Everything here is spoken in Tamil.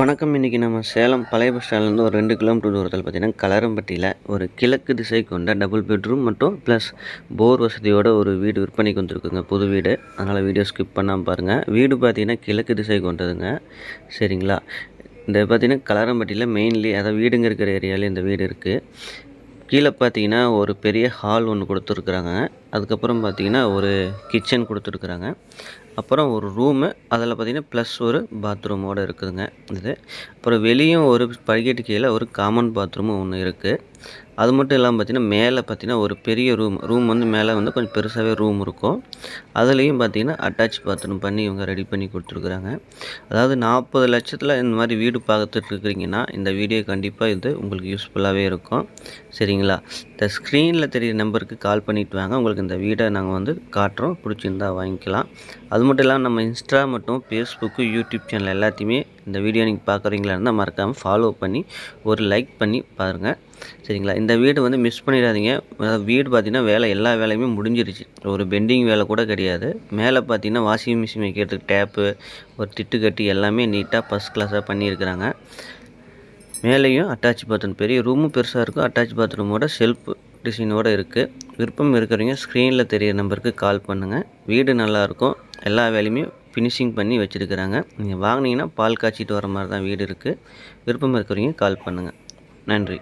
வணக்கம். இன்றைக்கி நம்ம சேலம் பழைய பஸ் ஸ்டாண்ட்லேருந்து ஒரு ரெண்டு கிலோமீட்டர் தூரத்தில் பார்த்திங்கன்னா கலரம்பட்டியில் ஒரு கிழக்கு திசை கொண்ட டபுள் பெட்ரூம் மற்றும் ப்ளஸ் போர் வசதியோட ஒரு வீடு விற்பனைக்கு வந்துருக்குங்க. புது வீடு. அதனால் வீடியோ ஸ்கிப் பண்ணாமல் பாருங்கள் வீடு பார்த்தீங்கன்னா கிழக்கு திசை கொண்டதுங்க. சரிங்களா? இந்த பார்த்திங்கன்னா கலரம்பட்டியில் மெயின்லி அதாவது வீடுங்க இருக்கிற ஏரியாவில் இந்த வீடு இருக்குது கீழே பார்த்தீங்கன்னா ஒரு பெரிய ஹால் ஒன்று கொடுத்துருக்குறாங்க. அதுக்கப்புறம் பார்த்தீங்கன்னா ஒரு கிச்சன் கொடுத்துருக்குறாங்க. அப்புறம் ஒரு ரூமு அதில் பார்த்தீங்கன்னா ப்ளஸ் ஒரு பாத்ரூமோடு இருக்குதுங்க. இது. அப்புறம் வெளியும் ஒரு படிக்கட்டு கீழே ஒரு காமன் பாத்ரூமும் ஒன்று இருக்குது அது மட்டும் இல்லாமல் பார்த்தீங்கன்னா மேலே பார்த்தீங்கன்னா ஒரு பெரிய ரூம் ரூம் வந்து மேலே வந்து கொஞ்சம் பெருசாகவே ரூம் இருக்கும். அதுலேயும் பார்த்திங்கன்னா அட்டாச் பாத்ரூம் பண்ணி இவங்க ரெடி பண்ணி கொடுத்துருக்குறாங்க. அதாவது நாற்பது லட்சத்தில் இந்த மாதிரி வீடு பார்த்துட்டு இருக்கிறீங்கன்னா இந்த வீடியோ கண்டிப்பாக இது உங்களுக்கு யூஸ்ஃபுல்லாகவே இருக்கும். சரிங்களா? இந்த ஸ்க்ரீனில் தெரிகிற நம்பருக்கு கால் பண்ணிட்டு வாங்க. உங்களுக்கு இந்த வீடை நாங்கள் வந்து காட்டுறோம். பிடிச்சிருந்தா வாங்கிக்கலாம். அது மட்டும் இல்லாமல் நம்ம இன்ஸ்டா மட்டும் ஃபேஸ்புக்கு யூடியூப் சேனல் எல்லாத்தையுமே இந்த வீடியோ நீங்கள் பார்க்குறீங்களா இருந்தால் மறக்காமல் ஃபாலோ பண்ணி ஒரு லைக் பண்ணி பாருங்கள் சரிங்களா? இந்த வீடு வந்து மிஸ் பண்ணிடாதீங்க. அதாவது வீடு பார்த்திங்கன்னா வேலை எல்லா வேலையுமே முடிஞ்சிருச்சு. ஒரு பெண்டிங் வேலை கூட கிடையாது. மேலே பார்த்தீங்கன்னா வாஷிங் மிஷின் வைக்கிறதுக்கு டேப்பு ஒரு திட்டு கட்டி எல்லாமே நீட்டாக ஃபஸ்ட் கிளாஸாக பண்ணியிருக்கிறாங்க. மேலேயும் அட்டாச் பாத்ரூம் பெரிய ரூமும் பெருசாக இருக்கும். அட்டாச் பாத்ரூமோட செல்ஃப் டிசைனோடு இருக்குது விருப்பம் இருக்கிறவங்க ஸ்க்ரீனில் தெரியிற நம்பருக்கு கால் பண்ணுங்கள் வீடு நல்லாயிருக்கும் எல்லா வேலையுமே ஃபினிஷிங் பண்ணி வச்சுருக்கிறாங்க. நீங்கள் வாங்கினீங்கன்னா பால் காய்ச்சிட்டு வர மாதிரி தான் வீடு இருக்குது விருப்பம் இருக்கிறவங்க கால் பண்ணுங்கள் நன்றி.